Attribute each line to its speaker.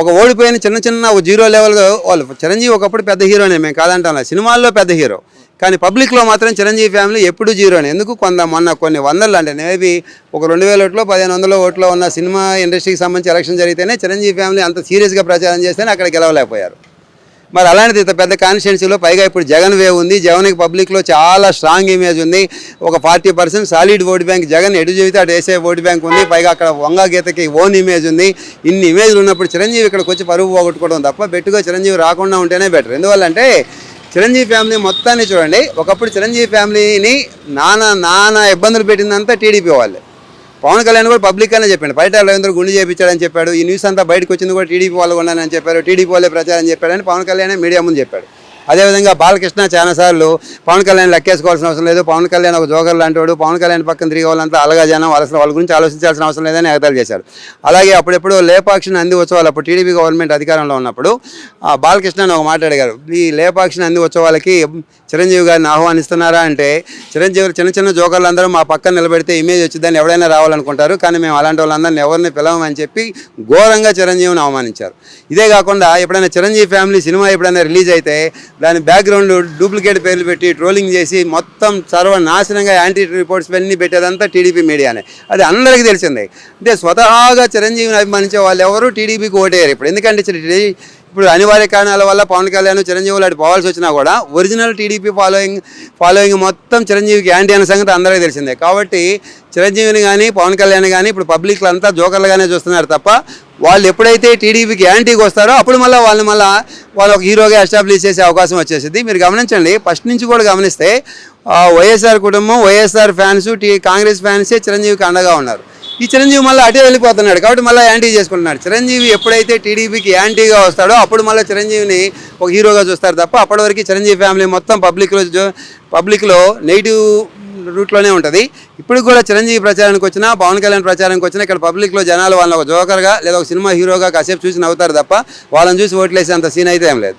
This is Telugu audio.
Speaker 1: ఒక ఓడిపోయిన చిన్న చిన్న ఒక జీరో లెవెల్ వాళ్ళు చిరంజీవి ఒకప్పుడు పెద్ద హీరోనే మేము కాదంటాం. సినిమాల్లో పెద్ద హీరో కానీ పబ్లిక్లో మాత్రం చిరంజీవి ఫ్యామిలీ ఎప్పుడు జీరోనే ఎందుకు కొంత మొన్న కొన్ని వందలు అంటే మేబీ ఒక రెండు వేల ఓట్లో పదిహేను వందల ఓట్లో ఉన్న సినిమా ఇండస్ట్రీకి సంబంధించి ఎలక్షన్ జరిగితేనే చిరంజీవి ఫ్యామిలీ అంత సీరియస్గా ప్రచారం చేస్తేనే అక్కడ గెలవలేకపోయారు. మరి అలాంటిది ఇంత పెద్ద కాన్స్టిట్యున్సీలో పైగా ఇప్పుడు జగన్ వేవ్ ఉంది. జగన్కి పబ్లిక్లో చాలా స్ట్రాంగ్ ఇమేజ్ ఉంది. ఒక forty percent solid vote bank Jagan ఎటు చెబితే అటు వేసే ఓటు బ్యాంక్ ఉంది. పైగా అక్కడ వంగ గీతకి ఓన్ ఇమేజ్ ఉంది. ఇన్ని ఇమేజ్లు ఉన్నప్పుడు చిరంజీవి ఇక్కడికి వచ్చి పరువు పోగొట్టుకోవడం తప్ప బెట్టుగా చిరంజీవి రాకుండా ఉంటేనే బెటర్ ఎందువల్లంటే చిరంజీవి ఫ్యామిలీ మొత్తాన్ని చూడండి. ఒకప్పుడు చిరంజీవి ఫ్యామిలీని నానా నానా ఇబ్బందులు పెట్టిందంతా టీడీపీ వాళ్ళు. పవన్ కళ్యాణ్ కూడా పబ్లిక్ అనే చెప్పాడు. బయట రవీంద్ర గుండె చేయించాడని చెప్పాడు. ఈ న్యూస్ అంతా బయటకు వచ్చింది కూడా టీడీపీ వాళ్ళు ఉన్నానని చెప్పారు. టీడీపీ వాళ్ళే ప్రచారం చెప్పాడని పవన్ కళ్యాణ్ మీడియా ముందు చెప్పాడు. అదేవిధంగా బాలకృష్ణ చాలాసార్లు పవన్ కళ్యాణ్ లెక్కేసుకోవాల్సిన అవసరం లేదు. పవన్ కళ్యాణ్ ఒక జోగర్ లాంటి వాడు పవన్ కళ్యాణ్ పక్కన తిరిగే వాళ్ళంతా అలగా జనం వాళ్ళ వాళ్ళ గురించి ఆలోచించాల్సిన అవసరం లేదని ఎగతాలు చేశారు. అలాగే అప్పుడెప్పుడు లేపాక్షి నంది ఉత్సవాలు అప్పుడు టీడీపీ గవర్నమెంట్ అధికారంలో ఉన్నప్పుడు బాలకృష్ణ అని ఒక మాట్లాడగారు ఈ లేపాక్షి నంది ఉత్సవాలకి చిరంజీవి గారిని ఆహ్వానిస్తున్నారా? అంటే చిరంజీవి చిన్న చిన్న జోకర్లు అందరూ మా పక్కన నిలబెడితే ఇమేజ్ వచ్చిందని ఎవరైనా రావాలనుకుంటారు. కానీ మేము అలాంటి వాళ్ళందరిని ఎవరిని పిలవమని చెప్పి ఘోరంగా చిరంజీవిని అవమానించారు. ఇదే కాకుండా ఎప్పుడైనా చిరంజీవి ఫ్యామిలీ సినిమా ఎప్పుడైనా రిలీజ్ అయితే దాని బ్యాక్గ్రౌండ్ డూప్లికేట్ పేర్లు పెట్టి ట్రోలింగ్ చేసి మొత్తం సర్వనాశనంగా యాంటీ రిపోర్ట్స్ అన్నీ పెట్టేదంతా టీడీపీ మీడియానే. అది అందరికీ తెలిసిందే. అంటే స్వతహాగా చిరంజీవిని అభిమానించే వాళ్ళు ఎవరు టీడీపీకి ఓటేయరు ఇప్పుడు. ఎందుకంటే ఇప్పుడు అనివార్య కారణాల వల్ల పవన్ కళ్యాణ్ చిరంజీవి లాంటి పోవాల్సి వచ్చినా కూడా ఒరిజినల్ టీడీపీ ఫాలోయింగ్ ఫాలోయింగ్ మొత్తం చిరంజీవికి యాంటీ అనే సంగతి అందరికీ తెలిసిందే. కాబట్టి చిరంజీవిని కానీ పవన్ కళ్యాణ్ కానీ ఇప్పుడు పబ్లిక్లు అంతా జోకర్లుగానే చూస్తున్నారు తప్ప వాళ్ళు ఎప్పుడైతే టీడీపీకి యాంటీకి వస్తారో అప్పుడు మళ్ళీ వాళ్ళు మళ్ళీ వాళ్ళు ఒక హీరోగా ఎస్టాబ్లిష్ చేసే అవకాశం వచ్చేసింది మీరు గమనించండి ఫస్ట్ నుంచి కూడా గమనిస్తే వైఎస్ఆర్ కుటుంబం వైఎస్ఆర్ ఫ్యాన్స్ టీ కాంగ్రెస్ ఫ్యాన్సే చిరంజీవికి అండగా ఉన్నారు. ఈ చిరంజీవి మళ్ళీ అటే వెళ్ళిపోతున్నాడు కాబట్టి మళ్ళీ యాంటీ చేసుకుంటున్నాడు. చిరంజీవి ఎప్పుడైతే టీడీపీకి యాంటీగా వస్తాడో అప్పుడు మళ్ళీ చిరంజీవిని ఒక హీరోగా చూస్తారు తప్ప అప్పటి వరకు చిరంజీవి ఫ్యామిలీ మొత్తం పబ్లిక్లో జో- పబ్లిక్లో నెగిటివ్ రూట్లోనే ఉంటుంది. ఇప్పుడు కూడా చిరంజీవి ప్రచారానికి వచ్చినా పవన్ కళ్యాణ్ ప్రచారానికి వచ్చినా ఇక్కడ పబ్లిక్లో జనాలు వాళ్ళని ఒక జోకర్గా లేదా ఒక సినిమా హీరోగా కాసేపు చూసి నవ్వుతారు తప్ప వాళ్ళని చూసి ఓట్లేసే అంత సీన్ అయితే ఏం లేదు.